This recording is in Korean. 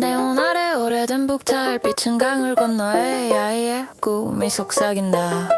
네온 아래 오래된 북탈 빛은 강을 건너에 야이의 꿈이 속삭인다.